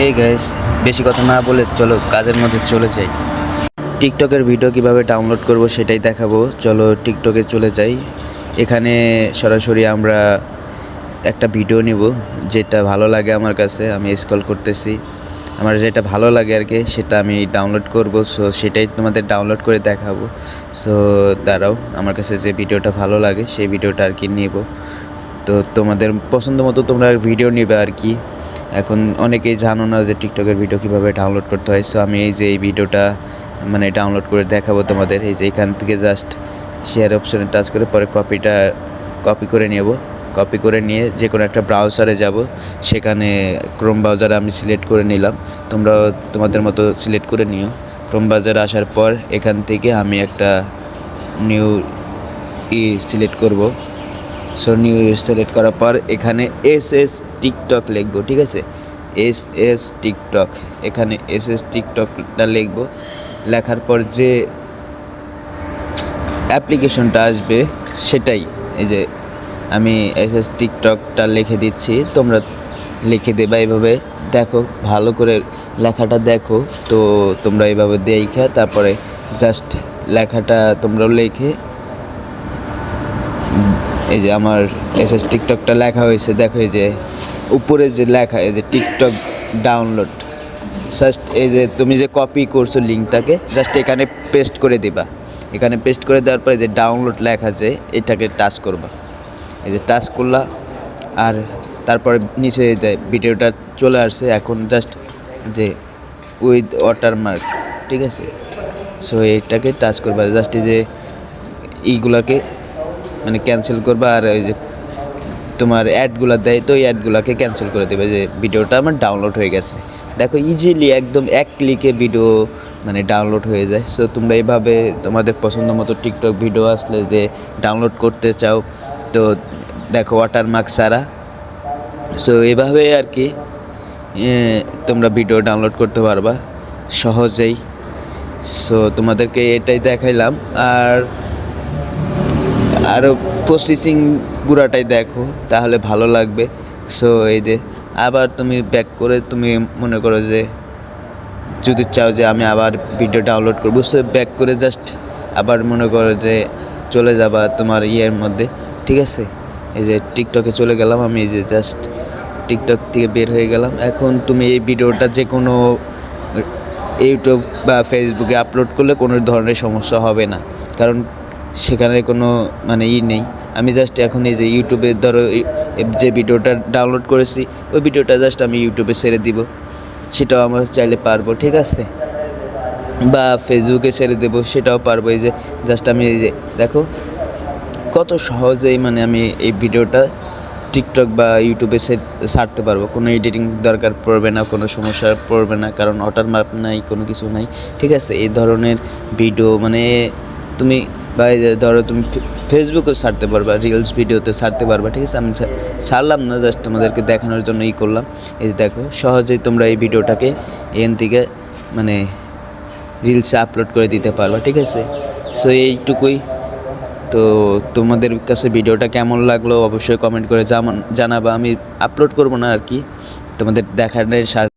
Hey guys বেশি কথা না বলে চলো কাজের মধ্যে চলে যাই। টিকটকের ভিডিও কীভাবে ডাউনলোড করব সেটাই দেখাবো। চলো টিকটকে চলে যাই। এখানে সরাসরি আমরা একটা ভিডিও নিব, যেটা ভালো লাগে আমার কাছে, আমি স্ক্রল করতেছি। আমার যেটা ভালো লাগে আর কি, সেটা আমি ডাউনলোড করব। সো সেটাই তোমাদের ডাউনলোড করে দেখাবো। সো দাঁড়াও, আমার কাছে যে ভিডিওটা ভালো লাগে, সেই ভিডিওটা আর কি নেব। তো তোমাদের পছন্দ মতো তোমরা ভিডিও নেবে আর কি। এখন অনেকেই জানো না যে টিকটকের ভিডিও কীভাবে ডাউনলোড করতে হয়। সো আমি এই যে এই ভিডিওটা মানে ডাউনলোড করে দেখাবো তোমাদের। এই যে এখান থেকে জাস্ট শেয়ার অপশানে টাচ করে পরে কপিটা কপি করে নেব। কপি করে নিয়ে যে কোনো একটা ব্রাউজারে যাব। সেখানে ক্রোম ব্রাউজার আমি সিলেক্ট করে নিলাম। তোমরা তোমাদের মতো সিলেক্ট করে নিও। ক্রোম ব্রাউজারে আসার পর এখান থেকে আমি একটা নিউ ই সিলেক্ট করব। সো নিউ সিলেক্ট করার পর এখানে এস এস টিকটক লিখব, ঠিক আছে? এস এস টিকটক এখানে এস এস টিকটকটা লিখব। লেখার পর যে অ্যাপ্লিকেশনটা আসবে সেটাই, এই যে আমি এস এস টিকটকটা লিখে দিচ্ছি, তোমরা লিখে দেবা এইভাবে দেখো, ভালো করে লেখাটা দেখো, তো তোমরা এইভাবে দেখে তারপরে জাস্ট লেখাটা তোমরা লিখে এই যে আমার এস এস টিকটকটা লেখা হয়েছে, দেখো এই যে উপরে যে লেখা, এই যে টিকটক ডাউনলোড জাস্ট এই যে তুমি যে কপি করছ লিঙ্কটাকে জাস্ট এখানে পেস্ট করে দিবা। এখানে পেস্ট করে দেওয়ার পরে যে ডাউনলোড লেখা আছে, এটাকে টাচ করবা। এই যে টাচ করলা, আর তারপরে নিচে ভিডিওটা চলে আসছে, এখন জাস্ট যে উইথ ওয়াটারমার্ক ঠিক আছে? সো এটাকে টাচ করবা। জাস্ট এই যে এইগুলাকে মানে ক্যান্সেল করবা আর ওই যে তোমার অ্যাডগুলো দেয়, তো ওই অ্যাডগুলোকে ক্যান্সেল করে দেবে যে ভিডিওটা আমার ডাউনলোড হয়ে গেছে। দেখো ইজিলি একদম এক ক্লিকে ভিডিও মানে ডাউনলোড হয়ে যায়। সো তোমরা এইভাবে তোমাদের পছন্দ মতো টিকটক ভিডিও আসলে যে ডাউনলোড করতে চাও, তো দেখো ওয়াটারমার্ক ছাড়া। সো এভাবে আর কি তোমরা ভিডিও ডাউনলোড করতে পারবা সহজেই। সো তোমাদেরকে এটাই দেখাইলাম। আর আরও প্রসেসিং পুরাটাই দেখো, তাহলে ভালো লাগবে। সো এই যে, আবার তুমি ব্যাক করে তুমি মনে করো যে, যদি চাও যে আমি আবার ভিডিও ডাউনলোড করব সে ব্যাক করে জাস্ট আবার মনে করো যে চলে যাবা তোমার ইয়ের মধ্যে, ঠিক আছে? এই যে টিকটকে চলে গেলাম আমি, এই যে জাস্ট টিকটক থেকে বের হয়ে গেলাম। এখন তুমি এই ভিডিওটা যে কোনো ইউটিউব বা ফেসবুকে আপলোড করলে কোনো ধরনের সমস্যা হবে না। কারণ সেখানে কোনো মানে ই নেই। আমি জাস্ট এখন এই যে ইউটিউবে ধরো যে ভিডিওটা ডাউনলোড করেছি, ওই ভিডিওটা জাস্ট আমি ইউটিউবে ছেড়ে দিব। সেটাও আমার চাইলে পারব, ঠিক আছে? বা ফেসবুকে ছেড়ে দেবো, সেটাও পারব। এই যে জাস্ট আমি এই যে, দেখো, কত সহজেই মানে আমি এই ভিডিওটা টিকটক বা ইউটিউবে ছাড়তে পারব। কোনো এডিটিং দরকার পড়বে না, কোনো সমস্যা পড়বে না, কারণ ওটার মাপ নাই, কোনো কিছু নাই। ঠিক আছে? এই ধরনের ভিডিও মানে তুমি বা ধরো তুমি ফেসবুকেও ছাড়তে পারবা রিলস ভিডিওতে ছাড়তে পারবা, ঠিক আছে? আমি ছাড়লাম না জাস্ট তোমাদেরকে দেখানোর জন্য ই করলাম। এই যে দেখো, সহজেই তোমরা এই ভিডিওটাকে এন থেকে মানে রিলসে আপলোড করে দিতে পারবা, ঠিক আছে? সো এইটুকুই। তো তোমাদের কাছে ভিডিওটা কেমন লাগল, অবশ্যই কমেন্ট করে জানাবা। আমি আপলোড করব না আর কি। তোমাদের দেখানোর